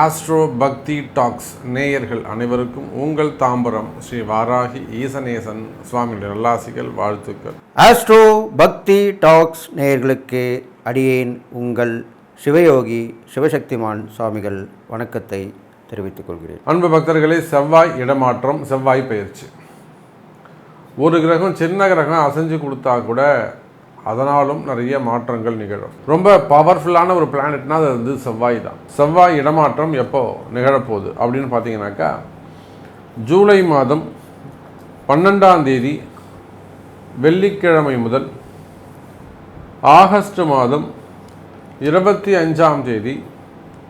Astro பக்தி tax நேயர்கள் அனைவருக்கும் உங்கள் தாம்பரம் ஸ்ரீ வாராகி ஈசனேசன் சுவாமியுடைய நல்லாசிகள் வாழ்த்துக்கள். ஆஸ்ட்ரோ பக்தி டாக்ஸ் நேயர்களுக்கு அடியேன் உங்கள் சிவயோகி சிவசக்திமான் சுவாமிகள் வணக்கத்தை தெரிவித்துக் கொள்கிறேன். அன்பு பக்தர்களே செவ்வாய் இடமாற்றம் செவ்வாய் பயிற்சி ஒரு கிரகம் சின்ன கிரகம் அசைஞ்சு கொடுத்தா கூட அதனாலும் நிறைய மாற்றங்கள் நிகழும். ரொம்ப பவர்ஃபுல்லான ஒரு பிளானட்னா அது வந்து செவ்வாய் தான். செவ்வாய் இடமாற்றம் எப்போ நிகழப்போகுது அப்படின்னு பார்த்தீங்கன்னாக்கா ஜூலை மாதம் பன்னெண்டாம் தேதி வெள்ளிக்கிழமை முதல் ஆகஸ்ட் மாதம் இருபத்தி அஞ்சாம் தேதி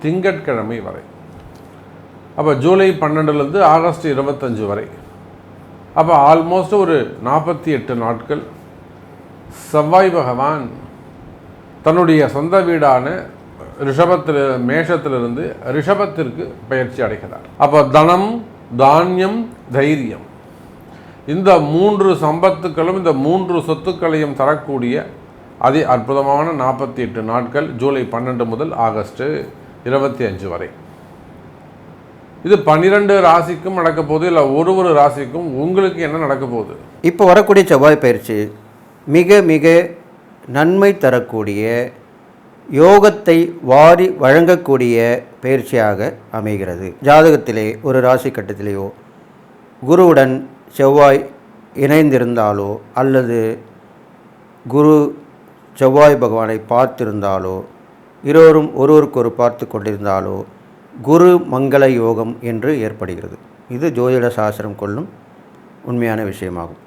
திங்கட்கிழமை வரை. அப்போ ஜூலை பன்னெண்டுலேருந்து ஆகஸ்ட் இருபத்தஞ்சு வரை. அப்போ ஆல்மோஸ்ட் ஒரு நாற்பத்தி எட்டு நாட்கள் செவ்வாய் பகவான் தன்னுடைய சொந்த வீடான ரிஷபத்தில் மேஷத்திலிருந்து ரிஷபத்திற்கு பயிற்சி அடைகிறார். அப்போ தனம் தானியம் தைரியம். இந்த மூன்று சம்பத்துக்களும் இந்த மூன்று சொத்துக்களையும் தரக்கூடிய அதி அற்புதமான நாற்பத்தி எட்டு நாட்கள் ஜூலை பன்னெண்டு முதல் ஆகஸ்ட் இருபத்தி அஞ்சு வரை. இது பன்னிரெண்டு ராசிக்கும் நடக்க போகுது இல்லை ஒரு ஒரு ராசிக்கும் உங்களுக்கு என்ன நடக்க போகுது இப்போ வரக்கூடிய செவ்வாய் பயிற்சி மிக மிக நன்மை தரக்கூடிய யோகத்தை வாரி வழங்கக்கூடிய பயிற்சியாக அமைகிறது. ஜாதகத்திலே ஒரு ராசி கட்டத்திலேயோ குருவுடன் செவ்வாய் இணைந்திருந்தாலோ அல்லது குரு செவ்வாய் பகவானை பார்த்திருந்தாலோ இருவரும் ஒருவருக்கொரு பார்த்து கொண்டிருந்தாலோ குரு மங்கள யோகம் என்று ஏற்படுகிறது. இது ஜோதிட சாஸ்திரம் கொள்ளும் உண்மையான விஷயமாகும்.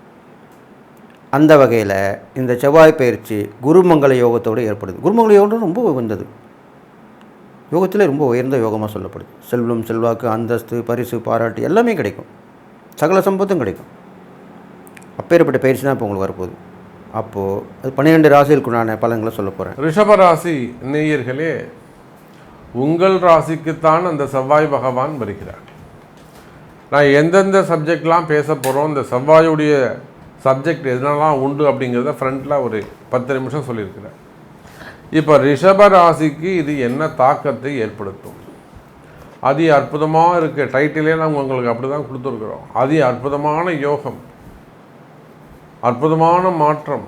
அந்த வகையில் இந்த செவ்வாய் பயிற்சி குருமங்கல யோகத்தோடு ஏற்படுது. குருமங்கல யோகம் ரொம்ப உயர்ந்தது. யோகத்தில் ரொம்ப உயர்ந்த யோகமாக சொல்லப்படுது. செல்வம் செல்வாக்கு அந்தஸ்து பரிசு பாராட்டு எல்லாமே கிடைக்கும். சகல சம்பத்தும் கிடைக்கும். அப்பேற்பட்ட பயிற்சி தான் இப்போ உங்களுக்கு வரப்போகுது. அப்போது அது பன்னிரெண்டு ராசிகளுக்குண்டான பலன்களை சொல்ல போகிறேன் ரிஷபராசி நேயர்களே உங்கள் ராசிக்குத்தான் அந்த செவ்வாய் பகவான் வருகிறார். நான் எந்தெந்த சப்ஜெக்ட்லாம் பேச போகிறோம் இந்த செவ்வாயுடைய சப்ஜெக்ட் எதுனெல்லாம் உண்டு அப்படிங்கிறத ஃப்ரண்ட்டில் ஒரு பத்து நிமிஷம் சொல்லியிருக்கிறேன் இப்போ ரிஷப ராசிக்கு இது என்ன தாக்கத்தை ஏற்படுத்தும்? அதி அற்புதமாக இருக்குது டைட்டிலே நாங்கள் உங்களுக்கு அப்படி தான் கொடுத்துருக்குறோம். அதி அற்புதமான யோகம். அற்புதமான மாற்றம்.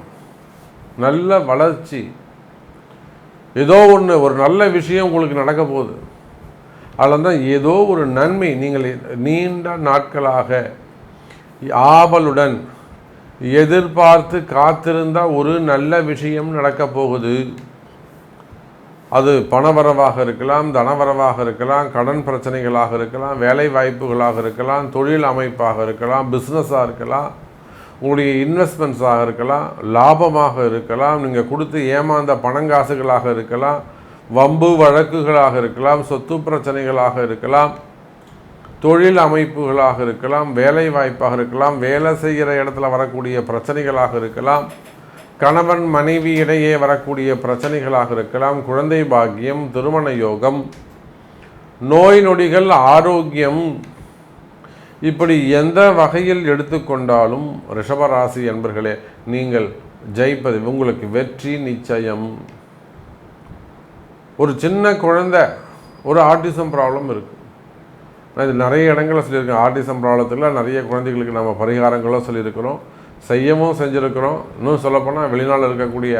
நல்ல வளர்ச்சி. ஏதோ ஒன்று ஒரு நல்ல விஷயம் உங்களுக்கு நடக்க போகுது. அதில் தான் ஏதோ ஒரு நன்மை நீங்கள் நீண்ட நாட்களாக ஆவலுடன் எதிர்பார்த்து காத்திருந்தால் ஒரு நல்ல விஷயம் நடக்கப் போகுது. அது பணவரவாக இருக்கலாம் தனவரவாக இருக்கலாம் கடன் பிரச்சனைகளாக இருக்கலாம் வேலை வாய்ப்புகளாக இருக்கலாம் தொழில் அமைப்பாக இருக்கலாம் பிஸ்னஸாக இருக்கலாம் உங்களுடைய இன்வெஸ்ட்மெண்ட்ஸாக இருக்கலாம் லாபமாக இருக்கலாம் நீங்கள் கொடுத்து ஏமாந்த பணங்காசுகளாக இருக்கலாம் வம்பு வழக்குகளாக இருக்கலாம் சொத்து பிரச்சனைகளாக இருக்கலாம். தொழில் அமைப்புகளாக இருக்கலாம் வேலை வாய்ப்பாக இருக்கலாம் வேலை செய்கிற இடத்துல வரக்கூடிய பிரச்சனைகளாக இருக்கலாம் கணவன் மனைவி இடையே வரக்கூடிய பிரச்சனைகளாக இருக்கலாம் குழந்தை பாக்கியம் திருமண யோகம் நோய் நொடிகள் ஆரோக்கியம் இப்படி எந்த வகையில் எடுத்துக்கொண்டாலும் ரிஷபராசி என்பர்களே நீங்கள் ஜெயிப்பது உங்களுக்கு வெற்றி நிச்சயம். ஒரு சின்ன குழந்தை ஒரு ஆட்டிசம் ப்ராப்ளம் இருக்குது இது நிறைய இடங்களில் சொல்லியிருக்கோம் ஆர்டிசம் ப்ராப்ளத்தில் நிறைய குழந்தைகளுக்கு நம்ம பரிகாரங்களும் சொல்லியிருக்கிறோம். செய்யவும் செஞ்சுருக்கிறோம். இன்னும் சொல்லப்போனால் வெளிநாட்டில் இருக்கக்கூடிய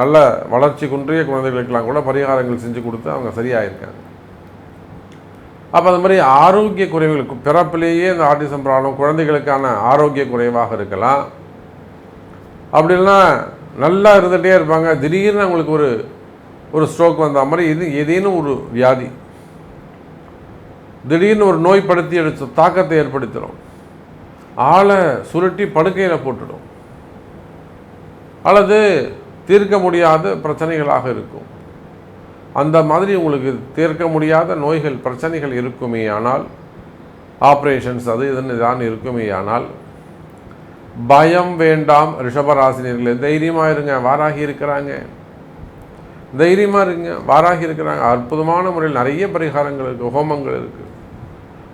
நல்ல வளர்ச்சி குன்றிய குழந்தைகளுக்கெல்லாம் கூட பரிகாரங்கள் செஞ்சு கொடுத்து அவங்க சரியாயிருக்காங்க. அப்போ அது மாதிரி ஆரோக்கிய குறைவுகளுக்கு பிறப்பிலேயே இந்த ஆர்டிசம் ப்ராப்ளம் குழந்தைகளுக்கான ஆரோக்கிய குறைவாக இருக்கலாம். அப்படின்னா நல்லா இருந்துகிட்டே இருப்பாங்க. திடீர்னு அவங்களுக்கு ஒரு ஒரு ஸ்ட்ரோக் வந்த மாதிரி இது ஏதேனும் ஒரு வியாதி திடீர்னு ஒரு நோய் படுத்தி எடுத்து தாக்கத்தை ஏற்படுத்திடும். ஆளை சுருட்டி படுக்கையில் போட்டுடும். அல்லது தீர்க்க முடியாத பிரச்சனைகளாக இருக்கும். அந்த மாதிரி உங்களுக்கு தீர்க்க முடியாத நோய்கள் பிரச்சனைகள் இருக்குமே ஆனால் ஆப்ரேஷன்ஸ் அது இதுன்னு தான் இருக்குமே ஆனால் பயம் வேண்டாம் ரிஷபராசினியர்களே தைரியமாக இருங்க வாராகி இருக்கிறாங்க. தைரியமாக இருங்க வாராகி இருக்கிறாங்க. அற்புதமான முறையில் நிறைய பரிகாரங்கள் இருக்குது ஹோமங்கள் இருக்குது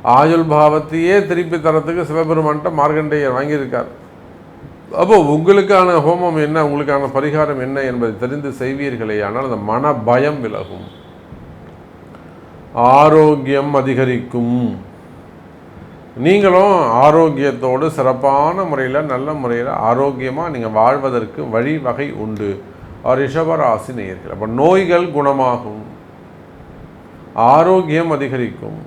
ஆயுள் பாவத்தையே திருப்பி தரத்துக்கு சிவபெருமான்கிட்ட மார்கண்டேயர் வாங்கியிருக்கார். அப்போ உங்களுக்கான ஹோமம் என்ன? உங்களுக்கான பரிகாரம் என்ன என்பதை தெரிந்து செய்வீர்களே ஆனால் அந்த மன பயம் விலகும். ஆரோக்கியம் அதிகரிக்கும். நீங்களும் ஆரோக்கியத்தோடு சிறப்பான முறையில் நல்ல முறையில் ஆரோக்கியமாக நீங்கள் வாழ்வதற்கு வழிவகை உண்டு. ரிஷபராசி நேயர்கள். அப்போ நோய்கள் குணமாகும். ஆரோக்கியம் அதிகரிக்கும்.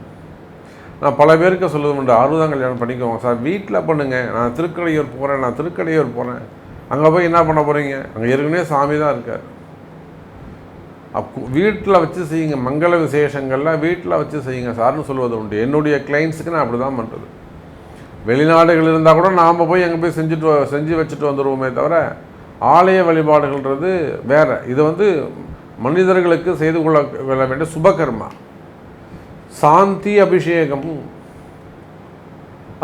நான் பல பேருக்கு சொல்லுவது உண்டு அறுபதாம் கல்யாணம் பண்ணிக்கோங்க. சார் வீட்டில் பண்ணுங்கள் நான் திருக்கடையூர் போகிறேன் நான் திருக்கடையூர் போகிறேன் அங்கே போய் என்ன பண்ண போகிறீங்க அங்கே ஏற்கனவே சாமி தான் இருக்கார். அப்போ வீட்டில் வச்சு செய்யுங்க. மங்கள விசேஷங்கள்லாம் வீட்டில் வச்சு செய்யுங்க சார்னு சொல்வது உண்டு. என்னுடைய கிளைண்ட்ஸுக்கு நான் அப்படி தான் பண்ணுறது வெளிநாடுகள் இருந்தால் கூட நாம் போய் அங்கே போய் செஞ்சுட்டு வ- செஞ்சு வச்சுட்டு வந்துடுவோமே தவிர ஆலய வழிபாடுகள்ன்றது வேற. இது வந்து மனிதர்களுக்கு செய்து கொள்ள கொள்ள வேண்டிய சுபகர்மா சாந்தி அபிஷேகம்.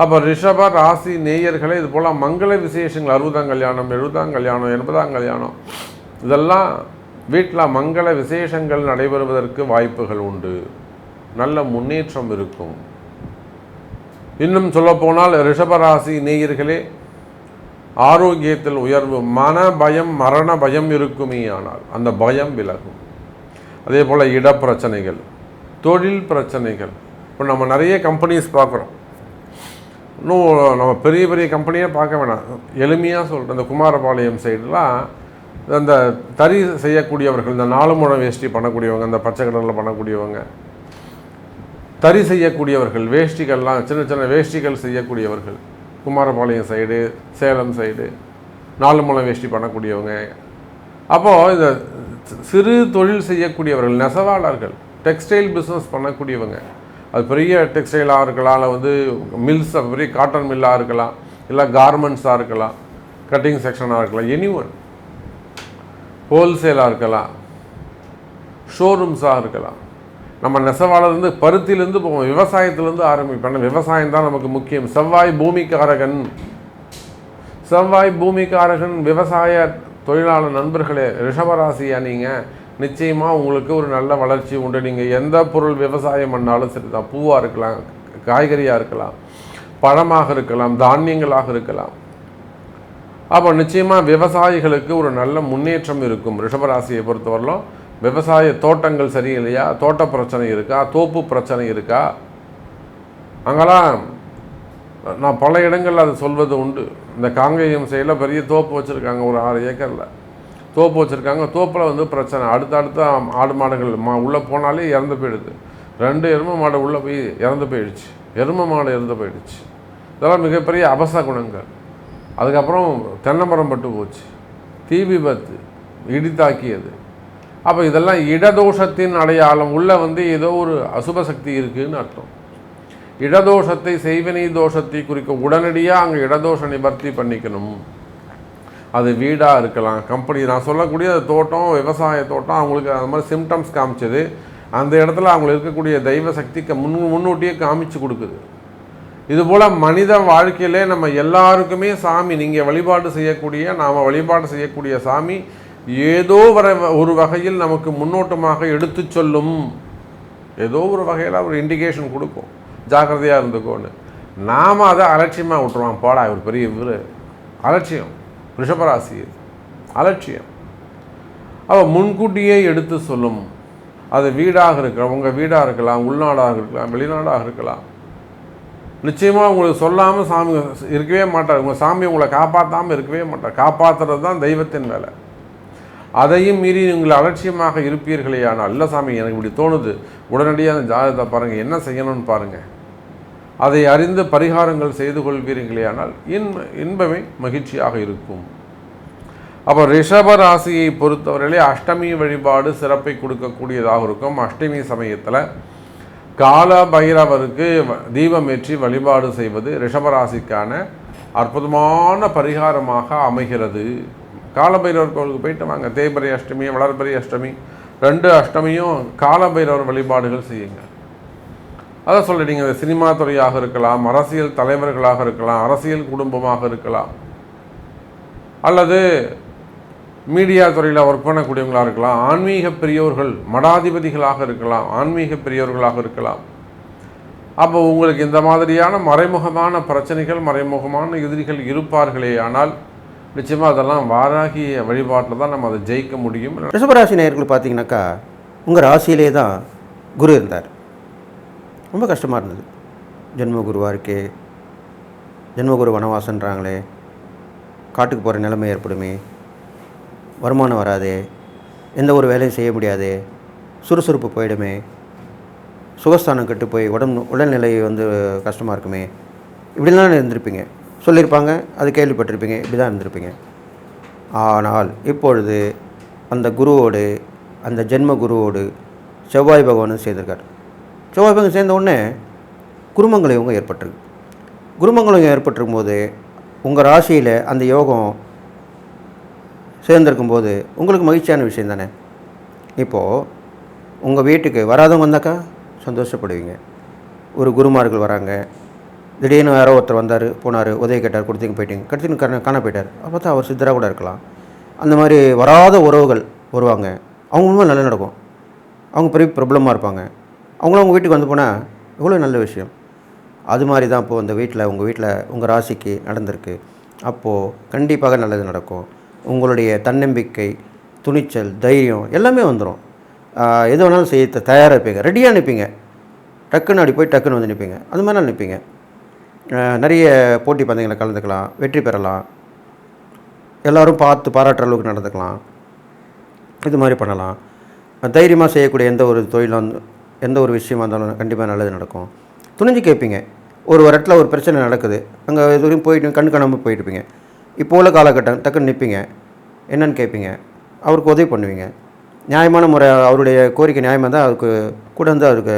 அப்போ ரிஷப ராசி நேயர்களே இது போல் மங்கள விசேஷங்கள் அறுபதாம் கல்யாணம் எழுபதாம் கல்யாணம் எண்பதாம் கல்யாணம். இதெல்லாம் வீட்டில் மங்கள விசேஷங்கள் நடைபெறுவதற்கு வாய்ப்புகள் உண்டு. நல்ல முன்னேற்றம் இருக்கும். இன்னும் சொல்லப்போனால் ரிஷபராசி நேயர்களே ஆரோக்கியத்தில் உயர்வு மன பயம் மரண பயம் இருக்குமே ஆனால் அந்த பயம் விலகும். அதே போல் இடப்பிரச்சனைகள் தொழில் பிரச்சனைகள். இப்போ நம்ம நிறைய கம்பெனிஸ் பார்க்குறோம். இன்னும் நம்ம பெரிய பெரிய கம்பெனியே பார்க்க வேணாம். எளிமையாக சொல்கிறேன் இந்த குமாரபாளையம் சைடுலாம் அந்த தறி செய்யக்கூடியவர்கள் இந்த நாலு முழம் வேஷ்டி பண்ணக்கூடியவங்க இந்த பச்சை கடலில் பண்ணக்கூடியவங்க தறி செய்யக்கூடியவர்கள் வேஷ்டிகள்லாம் சின்ன சின்ன வேஷ்டிகள் செய்யக்கூடியவர்கள் குமாரபாளையம் சைடு சேலம் சைடு நாலு முழம் வேஷ்டி பண்ணக்கூடியவங்க. அப்போது இந்த சிறு தொழில் செய்யக்கூடியவர்கள் நெசவாளர்கள் டெக்ஸ்டைல் பிஸ்னஸ் பண்ணக்கூடியவங்க. அது பெரிய டெக்ஸ்டைலாக இருக்கலாம் இல்லை வந்து மில்ஸ் பெரிய காட்டன் மில்லாக இருக்கலாம் இல்லை கார்மெண்ட்ஸாக இருக்கலாம் கட்டிங் செக்ஷனாக இருக்கலாம் எனி ஒன் ஹோல்சேலாக இருக்கலாம். ஷோரூம்ஸாக இருக்கலாம். நம்ம நெசவாளர்லேருந்து பருத்திலேருந்து போவோம் விவசாயத்துலேருந்து ஆரம்பிப்போம். விவசாயம் தான் நமக்கு முக்கியம். செவ்வாய் பூமிக்காரகன். செவ்வாய் பூமிக்காரகன் விவசாய தொழிலாளர் நண்பர்களே ரிஷபராசியா நீங்கள் நிச்சயமாக உங்களுக்கு ஒரு நல்ல வளர்ச்சி உண்டு. நீங்கள் எந்த பொருள் விவசாயம் பண்ணாலும் சரி தான் பூவாக இருக்கலாம் காய்கறியாக இருக்கலாம் பழமாக இருக்கலாம் தானியங்களாக இருக்கலாம். அப்போ நிச்சயமாக விவசாயிகளுக்கு ஒரு நல்ல முன்னேற்றம் இருக்கும். ரிஷபராசியை பொறுத்தவரையிலும் விவசாய தோட்டங்கள் சரியில்லையா? தோட்ட பிரச்சனை இருக்கா? தோப்பு பிரச்சனை இருக்கா? அங்கெல்லாம் நான் பல இடங்களில் அது சொல்வது உண்டு. இந்த காங்கேயம் சைடில் பெரிய தோப்பு வச்சுருக்காங்க ஒரு ஆறு ஏக்கரில். தோப்பு வச்சுருக்காங்க. தோப்பில் வந்து பிரச்சனை. அடுத்தடுத்த ஆடு மாடுகள் மா உள்ளே போனாலே இறந்து போயிடுது. ரெண்டு எருமை மாடு உள்ளே போய் இறந்து போயிடுச்சு. எருமை மாடு இறந்து போயிடுச்சு. இதெல்லாம் மிகப்பெரிய அபச குணங்கள். அதுக்கப்புறம் தென்னமரம் பட்டு போச்சு. தீ விபத்து இடி தாக்கியது. அப்போ இதெல்லாம் இடதோஷத்தின் அடையாளம். உள்ள வந்து ஏதோ ஒரு அசுப சக்தி இருக்குன்னு அர்த்தம். இடதோஷத்தை செய்வினை தோஷத்தை குறிக்க உடனடியாக அங்கே இடதோஷ நிவர்த்தி பண்ணிக்கணும். அது வீடாக இருக்கலாம். கம்பெனி நான் சொல்லக்கூடிய தோட்டம் விவசாய தோட்டம் அவங்களுக்கு அந்த மாதிரி சிம்டம்ஸ் காமிச்சது. அந்த இடத்துல அவங்களுக்கு இருக்கக்கூடிய தெய்வ சக்திக்கு முன் முன்னூட்டியே காமிச்சு கொடுக்குது. இதுபோல் மனித வாழ்க்கையிலே நம்ம எல்லாருக்குமே சாமி நீங்கள் வழிபாடு செய்யக்கூடிய நாம் வழிபாடு செய்யக்கூடிய சாமி ஏதோ வர ஒரு வகையில் நமக்கு முன்னோட்டமாக எடுத்துச் சொல்லும். ஏதோ ஒரு வகையில் ஒரு இண்டிகேஷன் கொடுக்கும். ஜாக்கிரதையாக இருந்துக்கோன்னு. நாம் அதை அலட்சியமாக விட்டுருவோம். போடா ஒரு பெரிய இவர். அலட்சியம். ரிஷபராசி இது. அலட்சியம். அவள் முன்கூட்டியே எடுத்து சொல்லும். அது வீடாக இருக்கலாம் உங்கள் வீடாக இருக்கலாம் உள்நாடாக இருக்கலாம் வெளிநாடாக இருக்கலாம். நிச்சயமாக உங்களுக்கு சொல்லாமல் சாமி இருக்கவே மாட்டார். உங்கள் சாமி உங்களை காப்பாற்றாமல் இருக்கவே மாட்டார். காப்பாற்றுறது தான் தெய்வத்தின் வேலை. அதையும் மீறி உங்களை அலட்சியமாக இருப்பீர்களே ஆனால் இல்லை சாமி எனக்கு இப்படி தோணுது. உடனடியாக அந்த ஜாதகத்தை பாருங்கள் என்ன செய்யணும்னு பாருங்கள் அதை அறிந்து பரிகாரங்கள் செய்து கொள்வீர்களே ஆனால் இன்ப இன்பமே மகிழ்ச்சியாக இருக்கும். அப்போ ரிஷப ராசியை பொறுத்தவரையிலே அஷ்டமி வழிபாடு சிறப்பை கொடுக்கக்கூடியதாக இருக்கும். அஷ்டமி சமயத்தில் கால பைரவருக்கு வ- தீபம் ஏற்றி வழிபாடு செய்வது ரிஷபராசிக்கான அற்புதமான பரிகாரமாக அமைகிறது. காலபைரவர் கோவிலுக்கு போயிட்டு வாங்க. தேய்பரி அஷ்டமி வளர்பரி அஷ்டமி ரெண்டு அஷ்டமியும் காலபைரவர் வழிபாடுகள் செய்யுங்க. அதான் சொல்லிட்டீங்க இந்த சினிமா துறையாக இருக்கலாம் அரசியல் தலைவர்களாக இருக்கலாம் அரசியல் குடும்பமாக இருக்கலாம். அல்லது மீடியா துறையில் ஒர்க் பண்ணக்கூடியவங்களாக இருக்கலாம் ஆன்மீக பெரியோர்கள் மடாதிபதிகளாக இருக்கலாம் ஆன்மீக பெரியோர்களாக இருக்கலாம். அப்போ உங்களுக்கு இந்த மாதிரியான மறைமுகமான பிரச்சனைகள் மறைமுகமான எதிரிகள் இருப்பார்களே ஆனால் நிச்சயமாக அதெல்லாம் வாராகிய வழிபாட்டில் தான் நம்ம அதை ஜெயிக்க முடியும். ரிஷபராசி நேயர்கள் பார்த்தீங்கன்னாக்கா உங்கள் ராசியிலே தான் குரு இருந்தார். ரொம்ப கஷ்டமாக இருந்தது. ஜென்மகுருவாக இருக்கே ஜென்மகுரு வனவாசன்றாங்களே காட்டுக்கு போகிற நிலைமை ஏற்படுமே வருமானம் வராதே எந்த ஒரு வேலையும் செய்ய முடியாதே சுறுசுறுப்பு போயிடுமே சுகஸ்தானம் கெட்டு போய் உடம்பு உடல்நிலை வந்து கஷ்டமாக இருக்குமே இப்படிலாம் இருந்திருப்பீங்க. சொல்லியிருப்பாங்க அது கேள்விப்பட்டிருப்பீங்க இப்படி தான் இருந்திருப்பீங்க. ஆனால் இப்பொழுது அந்த குருவோடு அந்த ஜென்ம குருவோடு செவ்வாய் பகவானும் செய்திருக்கார் செவ்வாய் பங்கு சேர்ந்த உடனே குருமங்கள யோகம் ஏற்பட்டிருக்கு. குருமங்கள யோகம் ஏற்பட்டிருக்கும் போது உங்கள் ராசியில் அந்த யோகம் சேர்ந்திருக்கும் போது உங்களுக்கு மகிழ்ச்சியான விஷயம் தானே? இப்போது உங்கள் வீட்டுக்கு வராதவங்க வந்தாக்கா சந்தோஷப்படுவீங்க. ஒரு குருமார்கள் வராங்க. திடீர்னு யாரோ ஒருத்தர் வந்தார் போனார் உதவி கேட்டார் கொடுத்தீங்க போயிட்டீங்க. கடைசின்னு கண்ண காண போயிட்டார். அப்போ தான் அவர் சித்தராக கூட இருக்கலாம். அந்த மாதிரி வராத உறவுகள் வருவாங்க. அவங்க மூலமாக நல்லா நடக்கும். அவங்க பெரிய ப்ராப்ளமாக இருப்பாங்க. அவங்களும் உங்கள் வீட்டுக்கு வந்து போனால் எவ்வளோ நல்ல விஷயம். அது மாதிரி தான் இப்போது இந்த வீட்டில் உங்கள் வீட்டில் உங்கள் ராசிக்கு நடந்திருக்கு. அப்போது கண்டிப்பாக நல்லது நடக்கும். உங்களுடைய தன்னம்பிக்கை துணிச்சல் தைரியம் எல்லாமே வந்துடும் எது வேணாலும் செய்ய த- இருப்பீங்க ரெடியாக நிற்பீங்க டக்குன்னு அப்படி போய் டக்குன்னு வந்து நிற்பீங்க அது மாதிரிலாம் நிற்பீங்க நிறைய போட்டி பந்தயங்களை கலந்துக்கலாம். வெற்றி பெறலாம். எல்லோரும் பார்த்து பாராட்டுற அளவுக்கு நடந்துக்கலாம். இது மாதிரி பண்ணலாம். தைரியமாக செய்யக்கூடிய எந்த ஒரு தொழிலும் எந்த ஒரு விஷயமா இருந்தாலும் கண்டிப்பாக நல்லது நடக்கும். துணிஞ்சு கேட்பீங்க ஒரு ஒரு இடத்துல ஒரு பிரச்சனை நடக்குது. அங்கே எதுவும் போயிட்டு கண் காணாமல் போயிட்டுப்பீங்க. இப்போ உள்ள காலகட்டம் டக்குன்னு நிற்பீங்க என்னன்னு கேட்பீங்க அவருக்கு உதவி பண்ணுவீங்க. நியாயமான முறை அவருடைய கோரிக்கை நியாயமாக தான் அவருக்கு கூட வந்து அவருக்கு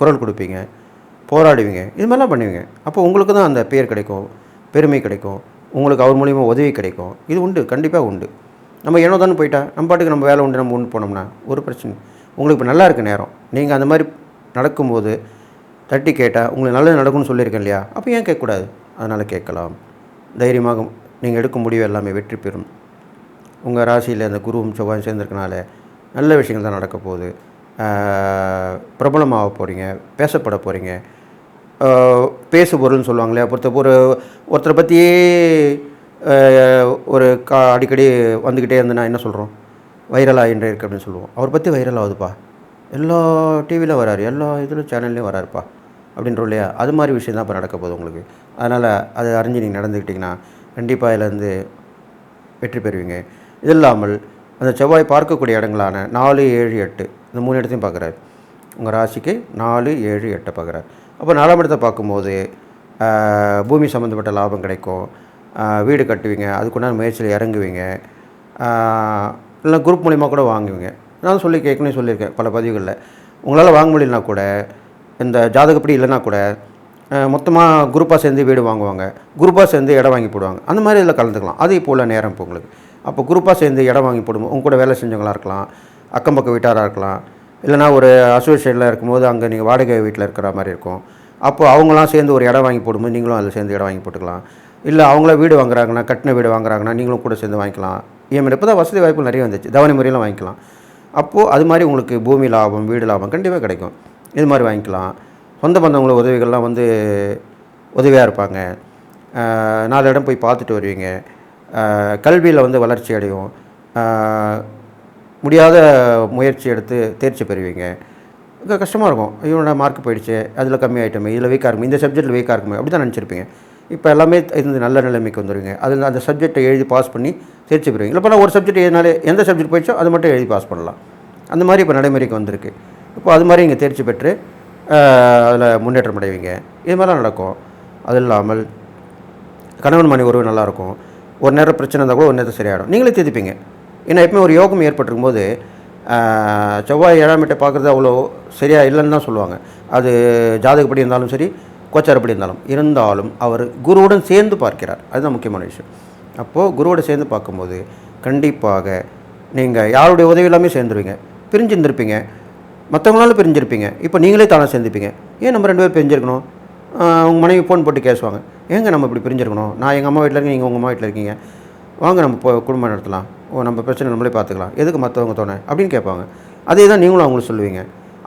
குரல் கொடுப்பீங்க. போராடுவீங்க. இது மாதிரிலாம் பண்ணுவீங்க. அப்போ உங்களுக்கு தான் அந்த பேர் கிடைக்கும். பெருமை கிடைக்கும். உங்களுக்கு அவர் மூலியமாக உதவி கிடைக்கும். இது உண்டு. கண்டிப்பாக உண்டு. நம்ம ஏனோ தானே போயிட்டா நம்ம பாட்டுக்கு நம்ம வேலை உண்டு நம்ம உண்டு போனோம்னா ஒரு பிரச்சனை உங்களுக்கு இப்போ நல்லா இருக்க நேரம். நீங்கள் அந்த மாதிரி நடக்கும்போது தட்டி கேட்டால் உங்களுக்கு நல்லது நடக்கும்னு சொல்லியிருக்கேன் இல்லையா? அப்போ ஏன் கேட்கக்கூடாது? அதனால் கேட்கலாம். தைரியமாக நீங்கள் எடுக்கும் முடிவு எல்லாமே வெற்றி பெறும். உங்கள் ராசியில் அந்த குருவும் செவ்வாயும் சேர்ந்துருக்கனால நல்ல விஷயங்கள் தான் நடக்க போகுது. பிரபலமாக போகிறீங்க பேசப்பட போகிறீங்க பேசு பொருள்னு சொல்லுவாங்க இல்லையா? ஒரு ஒருத்தரை பற்றியே ஒரு கா அடிக்கடி வந்துக்கிட்டே இருந்து நான் என்ன சொல்கிறோம் வைரலாக என்று இருக்கு அப்படின்னு சொல்லுவோம். அவரை பற்றி வைரல் ஆகுதுப்பா. எல்லா டிவியில் வராரு. எல்லா இதில் சேனல்லையும் வராருப்பா. அப்படின்றோம் இல்லையா? அது மாதிரி விஷயம் தான் இப்போ நடக்க போகுது உங்களுக்கு. அதனால் அதை அறிஞ்சு நீங்கள் நடந்துக்கிட்டிங்கன்னா கண்டிப்பாக இதுலேருந்து வெற்றி பெறுவீங்க. இது இல்லாமல் அந்த செவ்வாய் பார்க்கக்கூடிய இடங்களான நாலு ஏழு எட்டு இந்த மூணு இடத்தையும் பார்க்குறாரு. உங்கள் ராசிக்கு நாலு ஏழு எட்டை பார்க்குறாரு. அப்போ நாலாம் இடத்தை பார்க்கும்போது பூமி சம்மந்தப்பட்ட லாபம் கிடைக்கும். வீடு கட்டுவீங்க. அதுக்குண்டான முயற்சியில் இறங்குவீங்க. இல்லை குரூப் மூலிமா கூட வாங்குவீங்க. நான் சொல்லி கேட்கணும்னு சொல்லியிருக்கேன் பல பதிவுகளில். உங்களால் வாங்க முடியலனா கூட இந்த ஜாதகப்படி இல்லைனா கூட மொத்தமாக குரூப்பாக சேர்ந்து வீடு வாங்குவாங்க. குரூப்பாக சேர்ந்து இடம் வாங்கி போடுவாங்க. அந்த மாதிரி இதில் கலந்துக்கலாம். அது இப்போ உள்ள நேரம் இப்போ உங்களுக்கு. அப்போ குரூப்பாக சேர்ந்து இடம் வாங்கி போடும். உங்க கூட வேலை செஞ்சவங்களா இருக்கலாம். அக்கம் பக்கம் வீட்டாராக இருக்கலாம். இல்லைனா ஒரு அசோசியேஷனில் இருக்கும்போது அங்கே நீங்கள் வாடகை வீட்டில் இருக்கிற மாதிரி இருக்கும். அப்போ அவங்களாம் சேர்ந்து ஒரு இடம் வாங்கி போடும்போது நீங்களும் அதில் சேர்ந்து இடம் வாங்கி போட்டுக்கலாம். இல்லை அவங்கள வீடு வாங்குறாங்கன்னா கட்டின வீடு வாங்குறாங்கன்னா நீங்களும் கூட சேர்ந்து வாங்கிக்கலாம். இஎம்ஐ இப்போ தான் வசதி வாய்ப்புகள் நிறைய வந்துச்சு. தவணை முறையெல்லாம் வாங்கிக்கலாம். அப்போது அது மாதிரி உங்களுக்கு பூமி லாபம் வீடு லாபம் கண்டிப்பாக கிடைக்கும். இது மாதிரி வாங்கிக்கலாம். சொந்த பந்தவங்கள உதவிகள்லாம் வந்து உதவியாக இருப்பாங்க. நாலு இடம் போய் பார்த்துட்டு வருவீங்க. கல்வியில் வந்து வளர்ச்சி அடையும். முடியாத முயற்சி எடுத்து தேர்ச்சி பெறுவீங்க. கஷ்டமாக இருக்கும். இவனோட மார்க் போயிடுச்சு. அதில் கம்மி ஆகிட்டோமே இதில் வீக்காக இருக்கும். இந்த சப்ஜெக்ட்டில் வீக்காக இருக்குமே. அப்படி தான் நினச்சிருப்பீங்க. இப்போ எல்லாமே இந்த நல்ல நிலைமைக்கு வந்துடுவீங்க அதில் அந்த சப்ஜெக்டை எழுதி பாஸ் பண்ணி தேர்ச்சி பெறுவீங்க. இல்லை ஒரு சப்ஜெக்ட் எதனால எந்த சப்ஜெக்ட் போயிடுச்சோ அது மட்டும் எழுதி பாஸ் பண்ணலாம். அந்த மாதிரி இப்போ நடைமுறைக்கு வந்திருக்கு. இப்போ அது மாதிரி இங்கே தேர்ச்சி பெற்று அதில் முன்னேற்றம் அடைவீங்க. இது மாதிரிலாம் நடக்கும். அது இல்லாமல் கணவன் மணி உறவு நல்லாயிருக்கும். ஒரு நேரம் பிரச்சனை இருந்தால் கூட ஒரு நேரத்தில் சரியாயிடும். நீங்களே திருப்பிங்க ஏன்னா எப்பவுமே ஒரு யோகம் ஏற்பட்டிருக்கும் போது செவ்வாய் ஏழாம் வீட்டை பார்க்குறது அவ்வளோ சரியாக இல்லைன்னு தான் சொல்லுவாங்க. அது ஜாதகப்படி இருந்தாலும் சரி கோச்சாரப்படி இருந்தாலும் இருந்தாலும் அவர் குருவுடன் சேர்ந்து பார்க்கிறார். அதுதான் முக்கியமான விஷயம். அப்போது குருவோட சேர்ந்து பார்க்கும்போது கண்டிப்பாக நீங்கள் யாருடைய உதவி எல்லாமே சேர்ந்துருவீங்க. பிரிஞ்சிருந்துருப்பீங்க. மற்றவங்களால பிரிஞ்சிருப்பீங்க. இப்போ நீங்களே தானே சேர்ந்துப்பீங்க. ஏன் நம்ம ரெண்டு பேரும் பிரிஞ்சிருக்கணும்? உங்கள் மனைவி ஃபோன் போட்டு கேசுவாங்க. ஏங்க நம்ம இப்படி பிரிஞ்சிருக்கணும்? நான் எங்கள் அம்மா வீட்டில் இருக்கேன் நீங்கள் உங்கள் அம்மா வீட்டில் இருக்கீங்க. வாங்க நம்ம போ குடும்பம் நடத்தலாம். ஓ நம்ம பிரச்சனை நம்மளே பார்த்துக்கலாம். எதுக்கு மற்றவங்க தோணை? அப்படின்னு கேட்பாங்க. அதே தான் நீங்களும் அவங்களுக்கு சொல்லுவீங்க.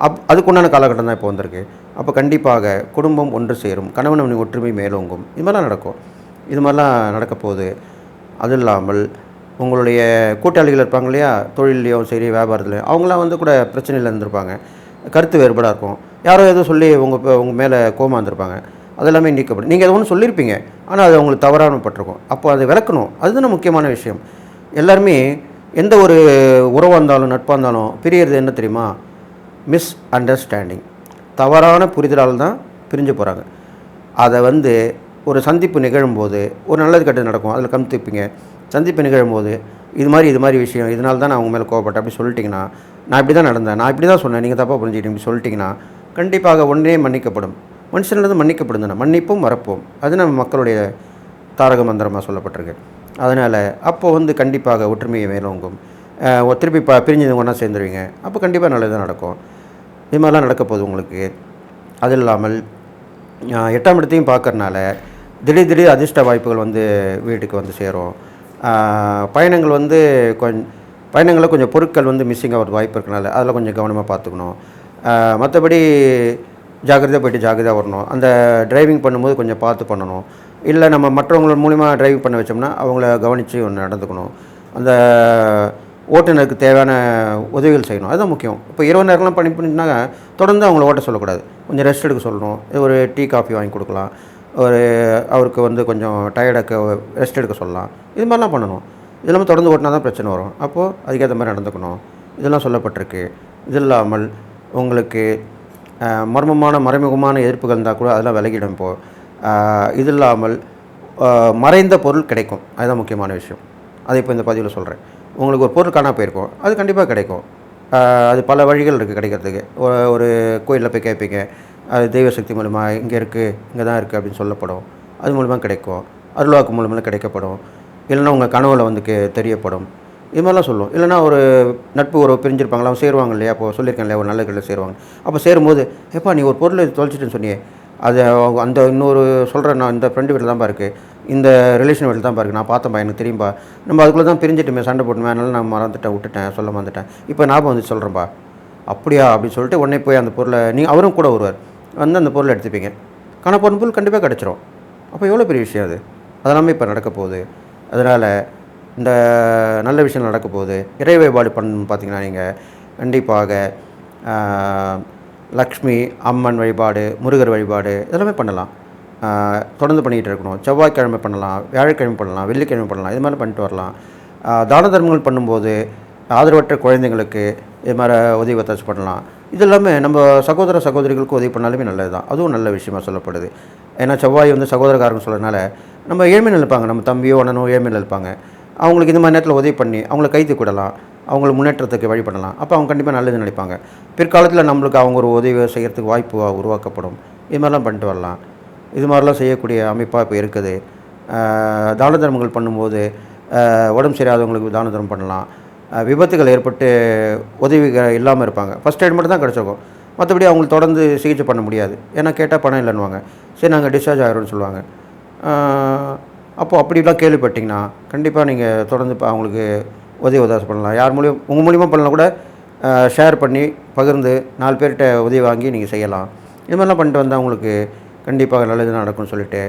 அப் அதுக்குண்டான காலகட்டம் தான் இப்போ வந்திருக்கு. அப்போ கண்டிப்பாக குடும்பம் ஒன்று சேரும். கணவன் மனைவி ஒற்றுமை மேலோங்கும். இது மாதிரிலாம் நடக்கும். இது மாதிரிலாம் நடக்க போகுது அதுவும் இல்லாமல் உங்களுடைய கூட்டாளிகள் இருப்பாங்க இல்லையா? தொழிலையோ சரி வியாபாரத்துலையும் அவங்களாம் வந்து கூட பிரச்சனையில் இருந்திருப்பாங்க. கருத்து வேறுபாடாக இருக்கும். யாரோ ஏதோ சொல்லி உங்கள் உங்கள் மேலே கோமா இருந்திருப்பாங்க. அது எல்லாமே நீக்கப்படும். நீங்கள் எது ஒன்று சொல்லியிருப்பீங்க. ஆனால் அது அவங்களுக்கு தவறான பட்டிருக்கும். அப்போ அதை விளக்கணும். அதுதான் முக்கியமான விஷயம். எல்லாருமே எந்த ஒரு உறவாக இருந்தாலும் நட்பாக இருந்தாலும் பிரியறது என்ன தெரியுமா? Misunderstanding. தவறான புரிதலால் தான் பிரிஞ்சு போகிறாங்க அதை வந்து ஒரு சந்திப்பு நிகழும்போது ஒரு நல்லது கெட்டது நடக்கும். அதில் கமித்திப்பீங்க சந்திப்பு நிகழும்போது இது மாதிரி இது மாதிரி விஷயம் இதனால தான் நான் உங்கள் மேலே கோவப்பட்டேன் அப்படி சொல்லிட்டிங்கன்னா நான் இப்படி தான் நடந்தேன் நான் இப்படி தான் சொன்னேன் நீங்கள் தப்பாக புரிஞ்சுக்கிட்டீங்க இப்படி சொல்லிட்டிங்கன்னா கண்டிப்பாக ஒன்றே மன்னிக்கப்படும். மனுஷனிலிருந்து மன்னிக்கப்படும் தானே மன்னிப்பும் மறப்போம். அது நம்ம மக்களுடைய தாரக மந்திரமாக சொல்லப்பட்டிருக்கு. அதனால் அப்போ வந்து கண்டிப்பாக ஒற்றுமையை மேலோங்கும். திருப்பி ப பிரிஞ்சு ஒன்றா சேர்ந்துருவீங்க. அப்போ கண்டிப்பாக நல்லது நடக்கும். இது மாதிரிலாம் நடக்க போகுது உங்களுக்கு. அது இல்லாமல் எட்டாம் இடத்தையும் பார்க்கறனால திடீர் திடீர் அதிர்ஷ்ட வாய்ப்புகள் வந்து வீட்டுக்கு வந்து சேரும். பயணங்கள் வந்து கொஞ்சம் பயணங்களில் கொஞ்சம் பொருட்கள் வந்து மிஸ்ஸிங் ஆகிறது வாய்ப்பு இருக்கனால அதில் கொஞ்சம் கவனமாக பார்த்துக்கணும். மற்றபடி ஜாக்கிரதையாக போயிட்டு ஜாக்கிரதையாக வரணும். அந்த டிரைவிங் பண்ணும்போது கொஞ்சம் பார்த்து பண்ணணும். இல்லை நம்ம மற்றவங்கள மூலிமா டிரைவிங் பண்ண வச்சோம்னா அவங்கள கவனித்து ஒன்று நடந்துக்கணும். அந்த ஓட்டுநருக்கு தேவையான உதவிகள் செய்யணும். அதுதான் முக்கியம். இப்போ இரவு நேரம்லாம் பண்ணி பண்ணிட்டுனாங்க தொடர்ந்து அவங்கள ஓட்ட சொல்லக்கூடாது. கொஞ்சம் ரெஸ்ட் எடுக்க சொல்லணும். ஒரு டீ காஃபி வாங்கி கொடுக்கலாம். ஒரு அவருக்கு வந்து கொஞ்சம் டயர்டாக ரெஸ்ட் எடுக்க சொல்லலாம். இது மாதிரிலாம் பண்ணணும். இதெல்லாம் தொடர்ந்து ஓட்டினா தான் பிரச்சனை வரும். அப்போது அதுக்கேற்ற மாதிரி நடந்துக்கணும். இதெல்லாம் சொல்லப்பட்டிருக்கு. இது இல்லாமல் உங்களுக்கு மர்மமான மறைமுகமான எதிர்ப்புகள் இருந்தால் கூட அதெல்லாம் விலகிடும் இப்போது இது இல்லாமல் மறைந்த பொருள் கிடைக்கும். அதுதான் முக்கியமான விஷயம். அதை இப்போ இந்த பதிவில் சொல்கிறேன் உங்களுக்கு ஒரு பொருள் காணா போயிருக்கும். அது கண்டிப்பாக கிடைக்கும். அது பல வழிகள் இருக்குது கிடைக்கிறதுக்கு. ஒரு- ஒரு கோயிலில் போய் கேட்பீங்க. அது தெய்வ சக்தி மூலிமா இங்கே இருக்குது இங்கே தான் இருக்குது அப்படின்னு சொல்லப்படும். அது மூலிமா கிடைக்கும். அருள்வாக்கு மூலமாக கிடைக்கப்படும். இல்லைன்னா உங்கள் கனவுல வந்து தெரியப்படும். இது மாதிரிலாம் சொல்லுவோம். இல்லைன்னா ஒரு நட்பு உறவு பிரிஞ்சிருப்பாங்களா? அவங்க சேருவாங்க இல்லையா? அப்போ சொல்லியிருக்கேன் இல்லையா ஒரு நல்ல கடையில் சேருவாங்க. அப்போ சேரும்போது எப்பா நீ ஒரு பொருளை தொலைச்சிட்டுன்னு சொன்னியே. அது அந்த இன்னொரு சொல்கிறேன் நான் இந்த ஃப்ரெண்டு வீட்டில் தான்ப்பா இருக்குது இந்த ரிலேஷன் வழியில் தான் பாருங்க. நான் பார்த்தேன்ப்பா எனக்கு தெரியும்பா. நம்ம அதுக்குள்ளே தான் பிரிஞ்சிட்டுமே சண்டை போட்டுமே அதனால நான் மறந்துட்டேன் விட்டுட்டேன் சொல்ல மறந்துட்டேன். இப்போ ஞாபகம் வந்து சொல்கிறேன்ப்பா அப்படியா அப்படின்னு சொல்லிட்டு உடனே போய் அந்த பொருளை நீ அவரும் கூட வருவார் வந்து அந்த பொருளை எடுத்துப்பீங்க. காண போன பொருள் கண்டிப்பாக கிடச்சிரும். அப்போ எவ்வளோ பெரிய விஷயம் அது? அதெல்லாமே இப்போ நடக்க போகுது. அதனால் இந்த நல்ல விஷயம் நடக்க போகுது. இறை வழிபாடு பண்ண பார்த்தீங்கன்னா நீங்கள் கண்டிப்பாக லக்ஷ்மி அம்மன் வழிபாடு முருகர் வழிபாடு இதெல்லாமே பண்ணலாம். தொடர்ந்து பண்ணிக்கிட்டு இருக்கணும். செவ்வாய்க்கிழமை பண்ணலாம் வியாழக்கிழமை பண்ணலாம் வெள்ளிக்கிழமை பண்ணலாம் இது மாதிரி பண்ணிட்டு வரலாம். தான தர்மங்கள் பண்ணும்போது ஆதரவற்ற குழந்தைங்களுக்கு இது மாதிரி உதவி ஒத்தாச்சு பண்ணலாம். இது எல்லாமே நம்ம சகோதர சகோதரிகளுக்கு உதவி பண்ணாலுமே நல்லது தான் அதுவும் நல்ல விஷயமாக சொல்லப்படுது. ஏன்னா செவ்வாய் வந்து சகோதரக்காரங்க சொல்கிறதுனால நம்ம ஏழ்மையில் இருப்பாங்க. நம்ம தம்பியோ அண்ணனோ ஏழ்மையில் இருப்பாங்க. அவங்களுக்கு இந்த மாதிரி நேரத்தில் உதவி பண்ணி அவங்கள கைத்து கூடலாம் அவங்கள முன்னேற்றத்துக்கு வழி பண்ணலாம். அப்போ அவங்க கண்டிப்பாக நல்லது நினைப்பாங்க. பிற்காலத்தில் நம்மளுக்கு அவங்க ஒரு உதவி செய்கிறதுக்கு வாய்ப்பு உருவாக்கப்படும். இது மாதிரிலாம் பண்ணிட்டு வரலாம். இது மாதிரிலாம் செய்யக்கூடிய அமைப்பாக இப்போ இருக்குது. தான தர்மங்கள் பண்ணும்போது உடம்பு சரியாதவங்களுக்கு தான தர்மம் பண்ணலாம். விபத்துகள் ஏற்பட்டு உதவிகள் இல்லாமல் இருப்பாங்க. ஃபஸ்ட் எய்ட் மட்டும் தான் கிடச்சிருக்கும். மற்றபடி அவங்களுக்கு தொடர்ந்து சிகிச்சை பண்ண முடியாது. ஏன்னா கேட்டால் பணம் இல்லைன்னுவாங்க. சரி நாங்கள் டிஸ்சார்ஜ் ஆகிறோம்னு சொல்லுவாங்க. அப்போது அப்படிலாம் கேள்விப்பட்டிங்கன்னா கண்டிப்பாக நீங்கள் தொடர்ந்து இப்போ அவங்களுக்கு உதவி உதாசை பண்ணலாம். யார் மூலியம் உங்கள் மூலியமாக பண்ணலாம் கூட ஷேர் பண்ணி பகிர்ந்து நாலு பேர்கிட்ட உதவி வாங்கி நீங்கள் செய்யலாம். இது மாதிரிலாம் பண்ணிட்டு வந்தால் உங்களுக்கு கண்டிப்பாக நல்லது நடக்கும்னு சொல்லிட்டு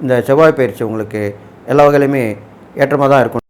இந்த செவ்வாய் பயிற்சி உங்களுக்கு எல்லா வகையிலுமே ஏற்றமாக தான் இருக்கும்